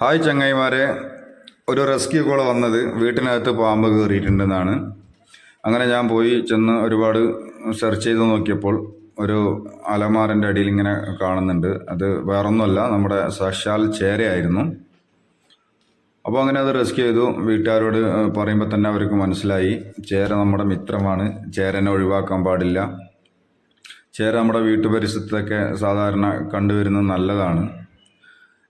Hi ചങ്ങായിമാരെ. ഒരു rescue call വന്നത് വീട്ടിനകത്ത് പാമ്പ് കയറിയിട്ടുണ്ടെന്നാണ്. അങ്ങനെ ഞാൻ പോയി ചെന്ന് ഒരുപാട് സെർച്ച് ചെയ്ത് നോക്കിയപ്പോൾ ഒരു അലമാറിന്റെ അടിയിൽ ഇങ്ങനെ കാണുന്നുണ്ട്. അത് വേറൊന്നുമല്ല നമ്മുടെ സശാൽ ചേരയായിരുന്നു. അപ്പോൾ അങ്ങനെ അത് റെസ്ക്യൂ ചെയ്തു. വീട്ടുകാരോട് പറയുമ്പോൾ തന്നെ അവർക്ക് മനസ്സിലായി ചേര നമ്മുടെ മിത്രമാണ് ചേരനെ ഒഴിവാക്കാൻ പാടില്ല. ചേര നമ്മുടെ വീട്ടുപരിസരത്തൊക്കെ സാധാരണ കണ്ടുവരുന്നത് നല്ലതാണ്.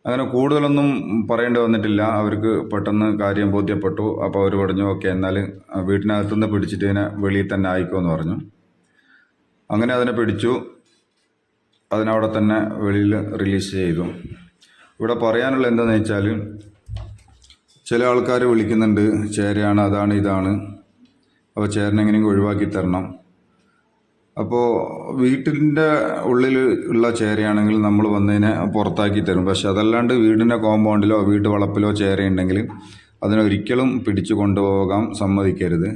അങ്ങനെ കൂടുതലൊന്നും പറയേണ്ടി വന്നിട്ടില്ല. അവർക്ക് പെട്ടെന്ന് കാര്യം ബോധ്യപ്പെട്ടു. അപ്പോൾ അവർ പറഞ്ഞു ഓക്കെ എന്നാൽ വീട്ടിനകത്തുനിന്ന് പിടിച്ചിട്ട് ഇതിനെ വെളിയിൽ തന്നെ ആയിക്കോന്ന് പറഞ്ഞു. അങ്ങനെ അതിനെ പിടിച്ചു. അതിനവിടെ തന്നെ വെളിയിൽ റിലീസ് ചെയ്തു. ഇവിടെ പറയാനുള്ള എന്താണെന്ന് വെച്ചാൽ ചില ആൾക്കാർ വിളിക്കുന്നുണ്ട് ചേരയാണ് അതാണ് ഇതാണ്. അപ്പോൾ ചേരനെങ്ങനെയെങ്കിലും ഒഴിവാക്കി തരണം. അപ്പോൾ വീട്ടിന്റെ ഉള്ളിൽ ഉള്ള ചേരയാണെങ്കിൽ നമ്മൾ വന്നതിനെ പുറത്താക്കി തരും. പക്ഷെ അതല്ലാണ്ട് വീടിന്റെ കോമ്പൗണ്ടിലോ വീട്ട് വളപ്പിലോ ചേരയുണ്ടെങ്കിൽ അതിനൊരിക്കലും പിടിച്ചു കൊണ്ടുപോകാൻ സമ്മതിക്കരുത്.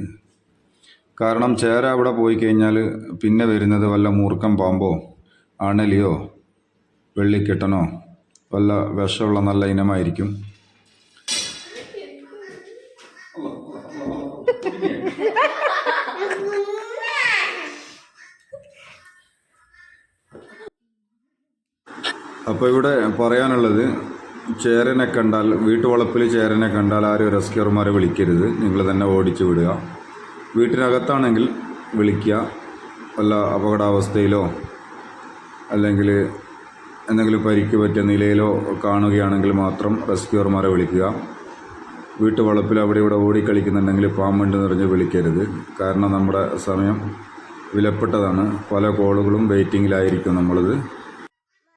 കാരണം ചേര അവിടെ പോയി കഴിഞ്ഞാൽ പിന്നെ വരുന്നത് വല്ല മൂർക്കം പാമ്പോ അണലിയോ വെള്ളിക്കെട്ടനോ വല്ല വിഷമുള്ള നല്ല ഇനമായിരിക്കും. അപ്പോൾ ഇവിടെ പറയാനുള്ളത് ചേരനെ കണ്ടാൽ വീട്ടുവളപ്പിൽ ചേരനെ കണ്ടാൽ ആരും റെസ്ക്യൂർമാരെ വിളിക്കരുത്. നിങ്ങൾ തന്നെ ഓടിച്ചു വിടുക. വീട്ടിനകത്താണെങ്കിൽ വിളിക്കുക. വല്ല അപകടാവസ്ഥയിലോ അല്ലെങ്കിൽ എന്തെങ്കിലും പരിക്ക് പറ്റിയ നിലയിലോ കാണുകയാണെങ്കിൽ മാത്രം റെസ്ക്യൂർമാരെ വിളിക്കുക. വീട്ടുവളപ്പിൽ അവിടെ ഇവിടെ ഓടിക്കളിക്കുന്നുണ്ടെങ്കിൽ പാമ്പുണ്ട് നിറഞ്ഞ് വിളിക്കരുത്. കാരണം നമ്മുടെ സമയം വിലപ്പെട്ടതാണ്. പല കോളുകളും വെയിറ്റിങ്ങിലായിരിക്കും നമ്മളത്.